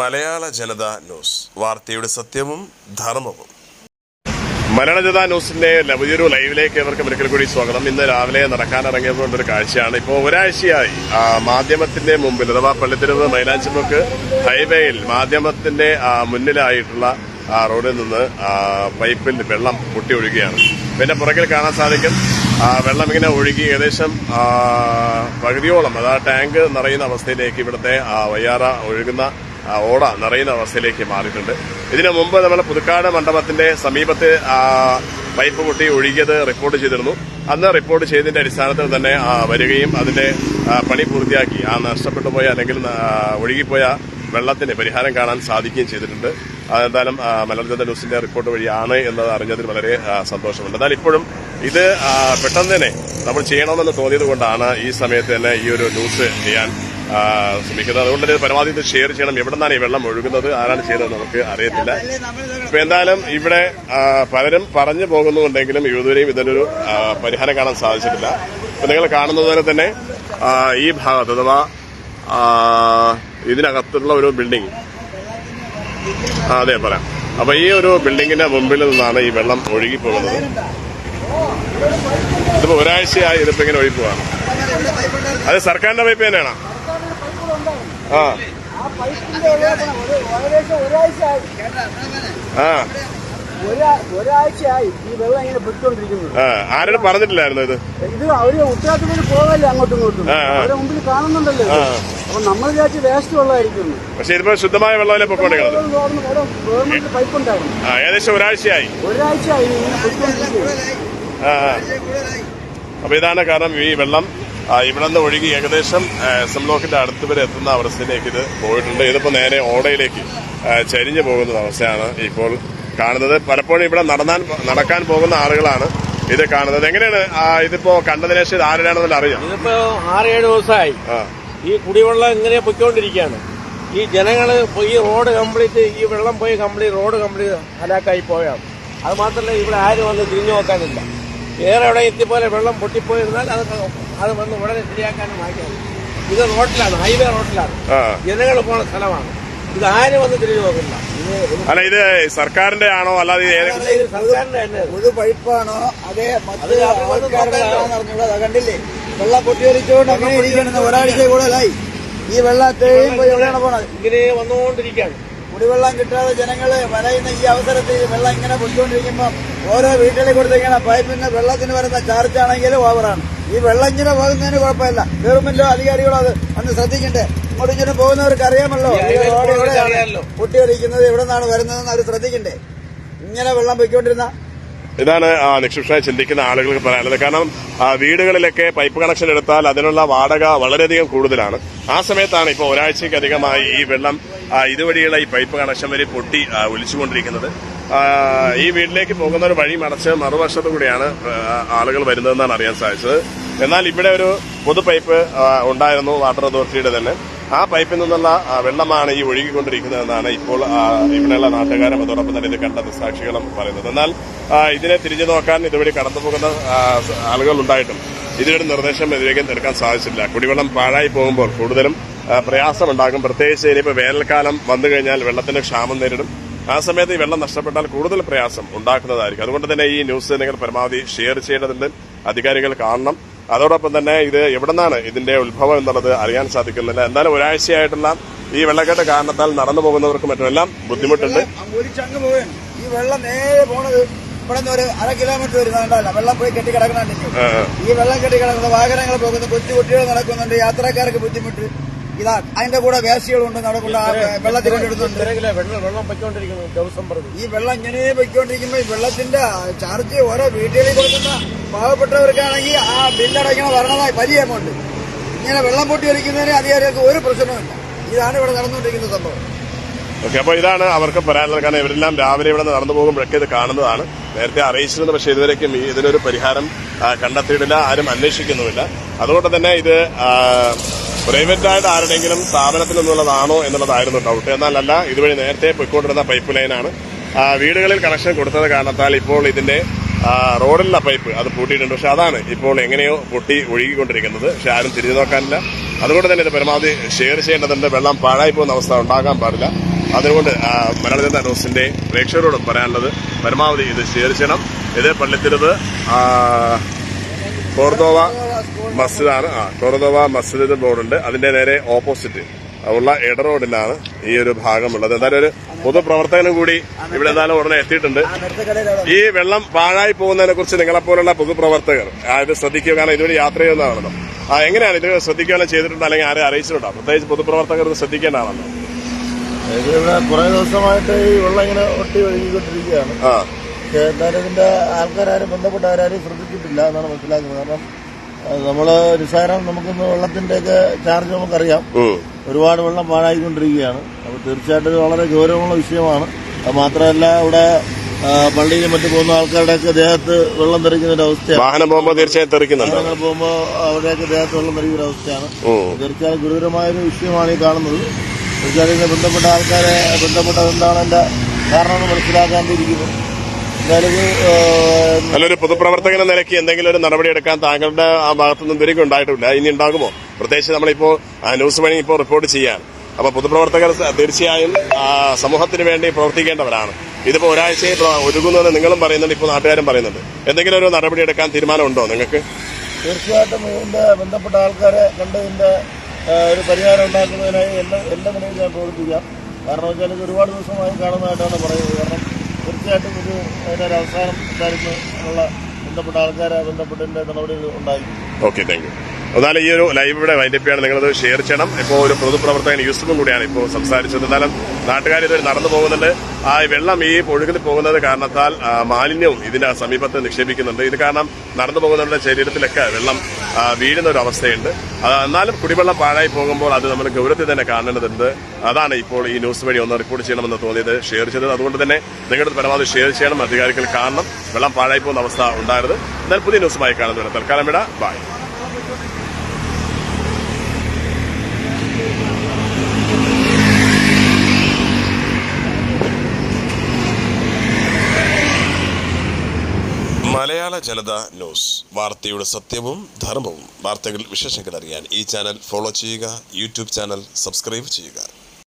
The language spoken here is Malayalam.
മലയാള ജനത ന്യൂസ്. വാർത്തയുടെ സത്യവും ധർമ്മവും. മലയാള ജനത ന്യൂസിന്റെ പുതിയൊരു ലൈവിലേക്ക് ഇവർക്ക് ഒരിക്കൽ കൂടി സ്വാഗതം. ഇന്ന് രാവിലെ നടക്കാനിറങ്ങിയതുകൊണ്ടൊരു കാഴ്ചയാണ്. ഇപ്പോൾ ഒരാഴ്ചയായി മാധ്യമത്തിന്റെ മുമ്പിൽ അഥവാ പള്ളിത്തെരുവ് മൈലാഞ്ചിമുക്ക് ഹൈവേയിൽ മാധ്യമത്തിന്റെ മുന്നിലായിട്ടുള്ള റോഡിൽ നിന്ന് പൈപ്പിൽ വെള്ളം പൊട്ടി ഒഴുകുകയാണ് പിന്നെ പുറകിൽ കാണാൻ സാധിക്കും. വെള്ളം ഇങ്ങനെ ഒഴുകി ഏകദേശം പകുതിയോളം അതാ ടാങ്ക് നിറയുന്ന അവസ്ഥയിലേക്ക് ഇവിടുത്തെ വയ്യാറ ഒഴുകുന്ന ഓട നിറയുന്ന അവസ്ഥയിലേക്ക് മാറിയിട്ടുണ്ട്. ഇതിനു മുമ്പ് നമ്മൾ പുതുക്കാട് മണ്ഡപത്തിന്റെ സമീപത്ത് പൈപ്പ് പൊട്ടി ഒഴുകിയത് റിപ്പോർട്ട് ചെയ്തിരുന്നു. അന്ന് റിപ്പോർട്ട് ചെയ്തതിന്റെ അടിസ്ഥാനത്തിൽ തന്നെ വരികയും അതിന്റെ പണി പൂർത്തിയാക്കി. ആ നഷ്ടപ്പെട്ടു പോയ അല്ലെങ്കിൽ ഒഴുകിപ്പോയ വെള്ളത്തിന് പരിഹാരം കാണാൻ സാധിക്കുകയും ചെയ്തിട്ടുണ്ട്. എന്തായാലും ആ, മലയാള ജനത ന്യൂസിന്റെ റിപ്പോർട്ട് വഴിയാണ് എന്നത് അറിഞ്ഞതിൽ വളരെ സന്തോഷമുണ്ട്. എന്നാൽ ഇപ്പോഴും ഇത് പെട്ടെന്ന് തന്നെ നമ്മൾ ചെയ്യണമെന്ന് തോന്നിയത് കൊണ്ടാണ് ഈ സമയത്ത് തന്നെ ഈ ഒരു ന്യൂസ് ചെയ്യാൻ ശ്രമിക്കുന്നത് അതുകൊണ്ട് തന്നെ പരമാവധി ഇത് ഷെയർ ചെയ്യണം. എവിടെ നിന്നാണ് ഈ വെള്ളം ഒഴുകുന്നത്? ആരാണ് ചെയ്തത് നമുക്ക് അറിയത്തില്ല. ഇപ്പൊ എന്തായാലും ഇവിടെ പലരും പറഞ്ഞു പോകുന്നുണ്ടെങ്കിലും ഇതുവരെയും ഇതിനൊരു പരിഹാരം കാണാൻ സാധിച്ചിട്ടില്ല. ഇപ്പൊ നിങ്ങൾ കാണുന്നത് പോലെ തന്നെ ഈ ഭാഗത്ത് അഥവാ ഇതിനകത്തുള്ള ഒരു ബിൽഡിംഗ് അതെ പറയാം. അപ്പൊ ഈ ഒരു ബിൽഡിങ്ങിന്റെ മുമ്പിൽ നിന്നാണ് ഈ വെള്ളം ഒഴുകി പോകുന്നത് ഇതിപ്പോ ഒരാഴ്ചയായി ഇതിപ്പോ ഇങ്ങനെ ഒഴുകി പോവാണ് അത് സർക്കാരിന്റെ പൈപ്പ് തന്നെയാണോ? ആ. ആ. ഒരാഴ്ചയായി ഈ വെള്ളം ഇങ്ങനെ ആരോടും പറഞ്ഞിട്ടില്ലായിരുന്നു ഇത്? ഇത് അവർ പോകല്ലേ അങ്ങോട്ടും ഇങ്ങോട്ടും. അവരെ മുമ്പിൽ കാണുന്നുണ്ടല്ലോ അപ്പൊ നമ്മൾ വിചാരിച്ച് വേസ്റ്റ് വെള്ളമായിരിക്കുന്നു. പക്ഷെ ഇതിപ്പോ ശുദ്ധമായ വെള്ളമല്ലേ പൊക്കോണ്ടിരിക്കുന്നത് ഗവൺമെന്റ് പൈപ്പ് ഉണ്ടായിരുന്നു ഏകദേശം ഒരാഴ്ചയായി. ഒരാഴ്ചയായി ഇങ്ങനെ. അപ്പൊ ഇതാണ് കാരണം ഈ വെള്ളം ഇവിടെ നിന്ന് ഒഴുകി ഏകദേശം എസ് എം അടുത്ത് വരെ എത്തുന്ന അവസ്ഥയിലേക്ക് ഇത് പോയിട്ടുണ്ട്. ഇതിപ്പോ നേരെ ഓടയിലേക്ക് ചരിഞ്ഞു പോകുന്ന അവസ്ഥയാണ് ഇപ്പോൾ കാണുന്നത്. പലപ്പോഴും ഇവിടെ നടന്നാൻ നടക്കാൻ പോകുന്ന ആളുകളാണ് ഇത് കാണുന്നത്. എങ്ങനെയാണ് ഇതിപ്പോ കണ്ടതിന് ശേഷം ഇത് ആരുടെയാണെന്നല്ല അറിയാം? ഇതിപ്പോ ആറേഴ് ദിവസമായി. ഈ കുടിവെള്ളം ഇങ്ങനെ പൊയ്ക്കൊണ്ടിരിക്കുകയാണ്. ഈ ജനങ്ങൾ ഈ റോഡ് കംപ്ലീറ്റ് ഈ വെള്ളം പോയി കംപ്ലീറ്റ് റോഡ് കംപ്ലീറ്റ് ഹലാക്കായി പോയാണ്. അത് മാത്രമല്ല ഇവിടെ ആരും വന്ന് തിരിഞ്ഞു നോക്കാനില്ല. വേറെ എവിടെ എത്തിപ്പോലെ വെള്ളം പൊട്ടിപ്പോയിരുന്നാൽ അത് അത് വന്ന് ഉടനെ ശരിയാക്കാനും വായിക്കാം ഇത് റോഡിലാണ് ഹൈവേ റോഡിലാണ് ആ. ജനങ്ങൾ പോണ സ്ഥലമാണ്. ഇത് ആരും വന്ന് തിരിഞ്ഞു നോക്കില്ല അല്ല ഇത് സർക്കാരിന്റെ ആണോ? അല്ലാതെ ഇത് സർക്കാരിന്റെ തന്നെ. ഒരു പൈപ്പാണോ? അതേ മറ്റ് ആൾക്കാരുടെ കണ്ടില്ലേ? വെള്ളം പൊട്ടിയൊലിച്ചുകൊണ്ട് അങ്ങനെ ഒരാഴ്ച കൂടുതലായി ഈ വെള്ളം പോയി എവിടെയാണ് പോണത്? ഇങ്ങനെ വന്നുകൊണ്ടിരിക്കുകയാണ്. കുടിവെള്ളം കിട്ടാതെ ജനങ്ങൾ വലയുന്ന ഈ അവസരത്തിൽ വെള്ളം ഇങ്ങനെ പൊയ്ക്കൊണ്ടിരിക്കുമ്പോ ഓരോ വീട്ടിൽ കൊടുത്തിരിക്കുന്ന പൈപ്പിന് വെള്ളത്തിന് വരുന്ന ചാർജ് ആണെങ്കിലും ഓവറാണ് ഈ വെള്ളം ഇങ്ങനെ പോകുന്നതിന് കുഴപ്പമില്ല. ഗവൺമെന്റോ അധികാരികളോ അത് അന്ന് ശ്രദ്ധിക്കണ്ടേ? ഇങ്ങോട്ട് ഇങ്ങനെ പോകുന്നവർക്ക് അറിയാമല്ലോ. കുട്ടികളിരിക്കുന്നത് ഈ highway റോഡ് എവിടെയാണ്? പൊട്ടിയൊലിക്കുന്നത് എവിടെ നിന്നാണ് വരുന്നതെന്ന് അവർ ശ്രദ്ധിക്കണ്ടേ? ഇങ്ങനെ വെള്ളം പൊയ്ക്കൊണ്ടിരുന്ന ഇതാണ് നിക്ഷിപ്തമായി ചിന്തിക്കുന്ന ആളുകൾക്ക് പറയാനുള്ളത്. കാരണം വീടുകളിലൊക്കെ പൈപ്പ് കണക്ഷൻ എടുത്താൽ അതിനുള്ള വാടക വളരെയധികം കൂടുതലാണ്. ആ സമയത്താണ് ഇപ്പോൾ ഒരാഴ്ചയ്ക്ക് അധികമായി ഈ വെള്ളം ഇതുവഴിയുള്ള ഈ പൈപ്പ് കണക്ഷൻ വരെ പൊട്ടി ഒലിച്ചുകൊണ്ടിരിക്കുന്നത്. ഈ വീട്ടിലേക്ക് പോകുന്ന ഒരു വഴി മറച്ച് മറുവശത്തു കൂടിയാണ് ആളുകൾ വരുന്നതെന്നാണ് അറിയാൻ സാധിച്ചത്. എന്നാൽ ഇവിടെ ഒരു പൊതു പൈപ്പ് ഉണ്ടായിരുന്നു വാട്ടർ അതോറിറ്റിയുടെ തന്നെ. ആ പൈപ്പിൽ നിന്നുള്ള വെള്ളമാണ് ഈ ഒഴുകിക്കൊണ്ടിരിക്കുന്നതെന്നാണ് ഇപ്പോൾ ഇവിടെയുള്ള നാട്ടുകാരും അതോടൊപ്പം തന്നെ ഇത് കണ്ട ദൃസാക്ഷികളും പറയുന്നത്. എന്നാൽ ഇതിനെ തിരിഞ്ഞു നോക്കാൻ ഇതുവഴി കടന്നു പോകുന്ന ആളുകൾ ഉണ്ടായിട്ടും ഇതിനൊരു നിർദ്ദേശം ഇതിലേക്ക് എടുക്കാൻ സാധിച്ചില്ല. കുടിവെള്ളം പാഴായി പോകുമ്പോൾ കൂടുതലും പ്രയാസമുണ്ടാകും. പ്രത്യേകിച്ച് ഇനിയിപ്പോൾ വേനൽക്കാലം വന്നു കഴിഞ്ഞാൽ വെള്ളത്തിന്റെ ക്ഷാമം നേരിടും. ആ സമയത്ത് ഈ വെള്ളം നഷ്ടപ്പെട്ടാൽ കൂടുതൽ പ്രയാസം ഉണ്ടാക്കുന്നതായിരിക്കും. അതുകൊണ്ട് തന്നെ ഈ ന്യൂസ് നിങ്ങൾ പരമാവധി ഷെയർ ചെയ്യേണ്ടതുണ്ട്. അധികാരികൾ കാണണം. അതോടൊപ്പം തന്നെ ഇത് എവിടെ നിന്നാണ് ഇതിന്റെ ഉത്ഭവം എന്നുള്ളത് അറിയാൻ സാധിക്കുന്നില്ല. എന്തായാലും ഒരാഴ്ചയായിട്ടുള്ള ഈ വെള്ളക്കെട്ട് കാരണത്താൽ നടന്നു പോകുന്നവർക്കും മറ്റുമെല്ലാം ബുദ്ധിമുട്ടുണ്ട്. ഈ വെള്ളം നേരെ പോണത് ഇവിടെ ഒരു അര കിലോമീറ്റർ വരുന്നുണ്ടല്ല വെള്ളം പോയി കെട്ടി ആ. ഈ വെള്ളം കെട്ടി കിടക്കുന്ന വാഹനങ്ങൾ പോകുന്നു കൊച്ചു കുട്ടികൾ നടക്കുന്നുണ്ട് യാത്രക്കാർക്ക് ബുദ്ധിമുട്ട്. ഇതാ അതിന്റെ കൂടെ വേസ്റ്റുകളുണ്ട് നടക്കുന്ന വെള്ളത്തിൽ കൊണ്ടിടുന്നുണ്ട്. വെള്ളം പൊയ്ക്കൊണ്ടിരിക്കുന്നു ദിവസം ഈ വെള്ളം ഇങ്ങനെ പൊയ്ക്കൊണ്ടിരിക്കുമ്പോ ഈ വെള്ളത്തിന്റെ ചാർജ് ഓരോ വീട്ടുകളിൽ കൊടുക്കുന്ന പാവപ്പെട്ടവർക്കാണെങ്കിൽ ആ ബില്ലടയ്ക്കണ വരണതായി വലിയ എമൗണ്ട് ഇങ്ങനെ വെള്ളം പൊട്ടി ഒലിക്കുന്നതിന് അധികാരികൾക്ക് ഒരു പ്രശ്നവുമില്ല. ഇതാണ് ഇവിടെ നടന്നുകൊണ്ടിരിക്കുന്ന സംഭവം. ഓക്കെ അപ്പോൾ ഇതാണ് അവർക്ക് പറയാനുള്ളത്. കാരണം ഇവരെല്ലാം രാവിലെ ഇവിടെ നിന്ന് നടന്നു പോകുമ്പോഴൊക്കെ ഇത് കാണുന്നതാണ്. നേരത്തെ അറിയിച്ചിരുന്നു പക്ഷേ ഇതുവരേക്കും ഇതിനൊരു പരിഹാരം കണ്ടെത്തിയിട്ടില്ല ആരും അന്വേഷിക്കുന്നുമില്ല. അതുകൊണ്ട് തന്നെ ഇത് പ്രൈവറ്റ് ആയിട്ട് ആരുടെങ്കിലും സ്ഥാപനത്തിൽ നിന്നുള്ളതാണോ എന്നുള്ളതായിരുന്നു ഡൗട്ട് എന്നാലല്ല ഇതുവഴി നേരത്തെ പൊയ്ക്കൊണ്ടിരുന്ന പൈപ്പ് ലൈനാണ് വീടുകളിൽ കണക്ഷൻ കൊടുത്തത് കാരണത്താൽ ഇപ്പോൾ ഇതിന്റെ റോഡിലുള്ള പൈപ്പ് അത് പൂട്ടിയിട്ടുണ്ട്. പക്ഷെ അതാണ് ഇപ്പോൾ എങ്ങനെയോ പൊട്ടി ഒഴുകിക്കൊണ്ടിരിക്കുന്നത്. പക്ഷെ ആരും തിരിഞ്ഞു നോക്കാനില്ല. അതുകൊണ്ട് തന്നെ ഇത് പരമാവധി ഷെയർ ചെയ്യേണ്ടതുണ്ട്. വെള്ളം പാഴായി പോകുന്ന അവസ്ഥ ഉണ്ടാകാൻ പാടില്ല. അതുകൊണ്ട് മലയാള ജനത ന്യൂസിന്റെ പ്രേക്ഷകരോടും പറയാനുള്ളത് പരമാവധി ഇത് ഷെയർ ചെയ്യണം. ഇത് പള്ളിത്തിരുത് കോർദോവ മസ്ജിദാണ് ആ കൊറദവ മസ്ജിദ് ബോർഡുണ്ട്. അതിന്റെ നേരെ ഓപ്പോസിറ്റ് ഉള്ള ഇട റോഡിലാണ് ഈ ഒരു ഭാഗമുള്ളത്. എന്തായാലും ഒരു പൊതുപ്രവർത്തകനും കൂടി ഇവിടെ എന്തായാലും ഉടനെ എത്തിയിട്ടുണ്ട്. ഈ വെള്ളം പാഴായി പോകുന്നതിനെ കുറിച്ച് നിങ്ങളെപ്പോലുള്ള പൊതുപ്രവർത്തകർ ഇത് ശ്രദ്ധിക്കുക. കാരണം ഇതുവരെ യാത്ര ചെയ്യുന്നതാണല്ലോ. ആ എങ്ങനെയാണ് ഇത് ശ്രദ്ധിക്കുകയാണ് ചെയ്തിട്ടുണ്ടോ? അല്ലെങ്കിൽ ആരെ അറിയിച്ചിട്ടുണ്ടോ? പ്രത്യേകിച്ച് പൊതുപ്രവർത്തകർ ശ്രദ്ധിക്കേണ്ടതാണല്ലോ. ഇവിടെ കുറെ ദിവസമായിട്ട് ഈ വെള്ളം ഇങ്ങനെ ഒട്ടി ഒഴുകിക്കൊണ്ടിരിക്കുകയാണ്. എന്നാലും ഇതിന്റെ ആൾക്കാരും ബന്ധപ്പെട്ടവരാരും ശ്രദ്ധിച്ചിട്ടില്ല എന്നാണ് മനസ്സിലാക്കുന്നത്. കാരണം അഹ് നമ്മൾ നിസ്സാരം നമുക്കൊന്ന് വെള്ളത്തിന്റെയൊക്കെ ചാർജ് നമുക്കറിയാം. ഒരുപാട് വെള്ളം പാഴായിക്കൊണ്ടിരിക്കുകയാണ്. അപ്പോൾ തീർച്ചയായിട്ടും ഇത് വളരെ ഗൗരവമുള്ള വിഷയമാണ്. അത് മാത്രമല്ല ഇവിടെ പള്ളിയിൽ മറ്റു പോകുന്ന ആൾക്കാരുടെയൊക്കെ ദേഹത്ത് വെള്ളം തെറിക്കുന്ന ഒരു അവസ്ഥയാണ്. വാഹനം പോകുമ്പോൾ തീർച്ചയായും തെറിക്കുന്നുണ്ട്. വാഹനങ്ങൾ പോകുമ്പോൾ അവരുടെയൊക്കെ ദേഹത്ത് വെള്ളം തെറിക്കുന്ന ഒരു അവസ്ഥയാണ്. തീർച്ചയായും ഗുരുതരമായ ഒരു വിഷയമാണ് ഈ കാണുന്നത്. തീർച്ചയായും ബന്ധപ്പെട്ട ആൾക്കാരെ ബന്ധപ്പെട്ടത് എന്താണ് എന്റെ കാരണം മനസ്സിലാക്കാണ്ടിരിക്കുന്നത് മനസ്സിലാക്കാണ്ടിരിക്കുന്നു. ഏഹ്, നല്ലൊരു പൊതുപ്രവർത്തകൻ എന്ന നിലയ്ക്ക് എന്തെങ്കിലും ഒരു നടപടി എടുക്കാൻ താങ്കളുടെ ആ ഭാഗത്തുനിന്നും ഇതുവരെയും ഉണ്ടായിട്ടില്ല. ഇനി ഉണ്ടാകുമോ? പ്രത്യേകിച്ച് നമ്മളിപ്പോ ന്യൂസ് വഴി ഇപ്പോൾ റിപ്പോർട്ട് ചെയ്യാൻ. അപ്പൊ പൊതുപ്രവർത്തകർ തീർച്ചയായും സമൂഹത്തിന് വേണ്ടി പ്രവർത്തിക്കേണ്ടവരാണ്. ഇതിപ്പോ ഒരാഴ്ചയെ ഒരുങ്ങുന്നുവെന്ന് നിങ്ങളും പറയുന്നുണ്ട് ഇപ്പോൾ നാട്ടുകാരും പറയുന്നുണ്ട്. എന്തെങ്കിലും ഒരു നടപടി എടുക്കാൻ തീരുമാനമുണ്ടോ നിങ്ങൾക്ക്? തീർച്ചയായിട്ടും ഇതിന്റെ ബന്ധപ്പെട്ട ആൾക്കാരെ കണ്ട് ഇതിന്റെ ഒരു പരിഹാരം ഉണ്ടാക്കുന്നതിനായി എന്റെ എന്റെ നിലയിൽ ഞാൻ പ്രവർത്തിക്കാം. കാരണം വെച്ചാൽ ഇത് ഒരുപാട് ദിവസമായി കാണുന്നതായിട്ടാണ് പറയുന്നത്. കാരണം തീർച്ചയായിട്ടും അതിനൊരു അവസാനം ഉണ്ടായിരുന്നു എന്നുള്ള ബന്ധപ്പെട്ട ആൾക്കാരെ ബന്ധപ്പെട്ടതിന്റെ നടപടികൾ ഉണ്ടായിരിക്കും ഓക്കെ താങ്ക് യു എന്നാലും ഈ ഒരു ലൈവ് ഇവിടെ വൈൻഡപ്പിയാണ് നിങ്ങളത് ഷെയർ ചെയ്യണം. ഇപ്പോൾ ഒരു പൊതുപ്രവർത്തകൻ യൂസഫും കൂടിയാണ് ഇപ്പോൾ സംസാരിച്ചത്. എന്നാലും നാട്ടുകാർ ഇതുവരെ നടന്നു പോകുന്നുണ്ട്. ആ വെള്ളം ഈ ഒഴുകിൽ പോകുന്നത് കാരണത്താൽ മാലിന്യവും ഇതിന്റെ സമീപത്ത് നിക്ഷേപിക്കുന്നുണ്ട്. ഇത് കാരണം നടന്നു പോകുന്നവരുടെ ശരീരത്തിലൊക്കെ വെള്ളം വീഴുന്ന ഒരു അവസ്ഥയുണ്ട്. എന്നാലും കുടിവെള്ളം പാഴായി പോകുമ്പോൾ അത് നമ്മൾ ഗൗരവത്തിൽ തന്നെ കാണേണ്ടതുണ്ട്. അതാണ് ഇപ്പോൾ ഈ ന്യൂസ് വഴി ഒന്ന് റിപ്പോർട്ട് ചെയ്യണമെന്ന് തോന്നിയത്. ഷെയർ ചെയ്തത് അതുകൊണ്ട് തന്നെ നിങ്ങളുടെ പരമാവധി ഷെയർ ചെയ്യണം അധികാരികൾ കാണണം. വെള്ളം പാഴായി പോകുന്ന അവസ്ഥ ഉണ്ടായിരുന്നു എന്നാൽ പുതിയ ന്യൂസുമായി കാണുന്നവരെ തൽക്കാലം വിട. By Malayala Janata news. വാർത്തയുടെ സത്യവും ധർമ്മവും വാർത്തകൾ വിശേഷങ്ങൾ അറിയാൻ ഈ ചാനൽ ഫോളോ ചെയ്യുക യൂട്യൂബ് ചാനൽ സബ്സ്ക്രൈബ് ചെയ്യുക.